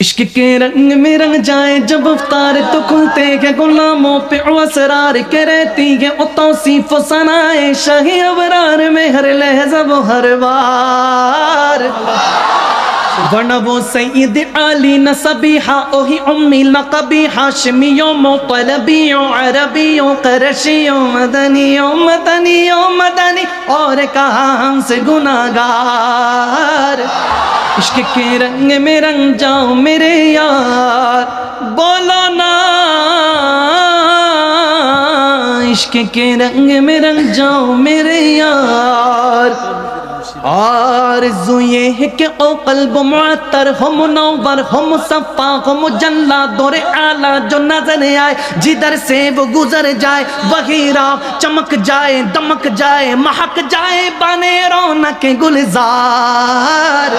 इश्क के रंग में रंग जाए जब अवतार तो खुलते हैं गुलामों पे असरार के रहती है ओ तौसीफ सनाए शाही अबरार में हर लहजा वो हर बार वनबो सैयद अली नसबीहा, ओही उम्मी लकबी हाशमियों मोतलबियों, अरबियों, करशियों, मदनियों मदनियों, मदनी। और कहा हमसे गुनागार। इश्क के रंग में रंग जाओ मेरे यार। बोलो ना, इश्क के रंग में रंग जाओ मेरे यार। और ये है कि ओ कल्ब मुअत्तर हो मुनव्वर हो मुसफ़ा हो मुजल्ला दौरे आला जो नज़र आए, जिधर से वो गुजर जाए, वही राह चमक जाए, दमक जाए, महक जाए, बने रौनक गुलजार।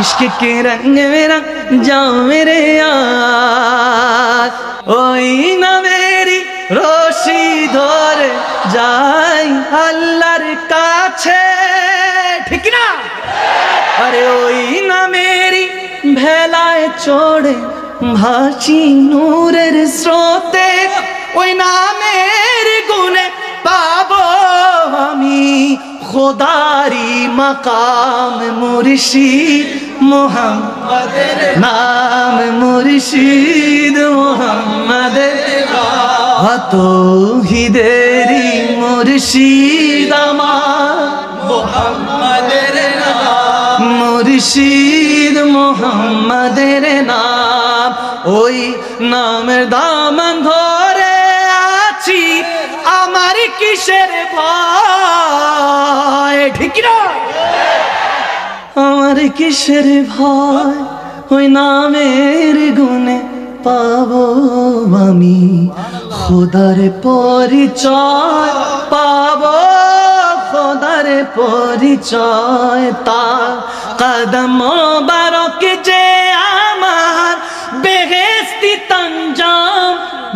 इश्क के रंग में रंग जाओ मेरे यार ওই না মেরি রশি ধরে যাই আল্লাহর কাছে ঠিক না আরে ওই না মেরি ভেলায় চড়ে ভাসি নূরের স্রোতে ওই নামের খোদারি মাকাম মুর্শিদ মোহাম্মদের নাম মুর্শিদ মোহাম্মদের হিদেরি মুর্শিদ আমার মোহাম্মদের নাম মুর্শিদ মোহাম্মদের নাম ওই নামের দাম ধরে আছি আমার কিসের ভয়? কিসের ভয়? ওই নামের গুণে পাবো আমি। খোদার পরিচয় পাবো, খোদার পরিচয়। তা কদম বারক যে আমার বেহেস্তি তঞ্জাম,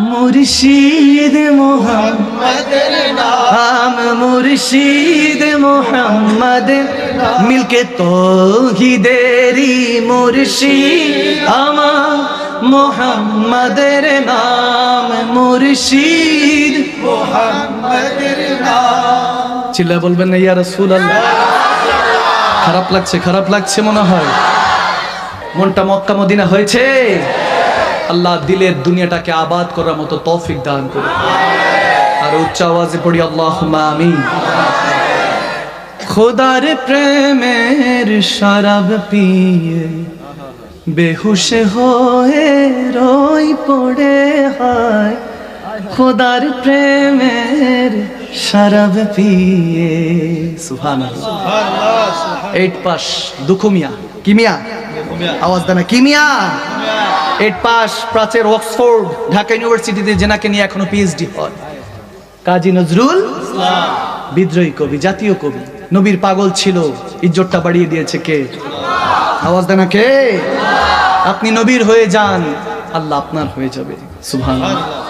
মুর্শিদ মোহাম্মদের নাম মুর্শিদ মোহাম্মদ মিলকে তো হি দেরি মুর্শিদ আমার মোহাম্মদের নাম মুর্শিদ। মোহাম্মদের নাম। চিল্লা বলবেন না ইয়া রাসূল আল্লাহ খারাপ লাগছে খারাপ লাগছে মনে হয়। মনটা মক্কা মদিনা হয়েছে। আল্লাহ দিলের দুনিয়াটাকে আবাদ করার মতো তৌফিক দান করে আর উচ্চ আওয়াজে পড়ি আল্লাহ আমি খোদার প্রেমের শরাব পিয়ে বেহুশ হয়ে রই পড়ে হয়। খোদার প্রেমের শরাব পিয়ে সুবহানাল্লাহ। এইট পাস দুখুমিয়া কিমিয়া? আওয়াজ দানা কিমিয়া? এইট পাস প্রাচের অক্সফোর্ড ঢাকা ইউনিভার্সিটিতে জেনাকে নিয়ে এখনও পিএইচডি হয়। কাজী নজরুল বিদ্রোহী কবি, জাতীয় কবি। নবীর পাগল ছিল, ইজ্জতটা বাড়িয়ে দিয়েছে কে? আওয়াজ দেনা কে? আপনি নবীর হয়ে যান, আল্লাহ আপনার হয়ে যাবে। সুবহানাল্লাহ।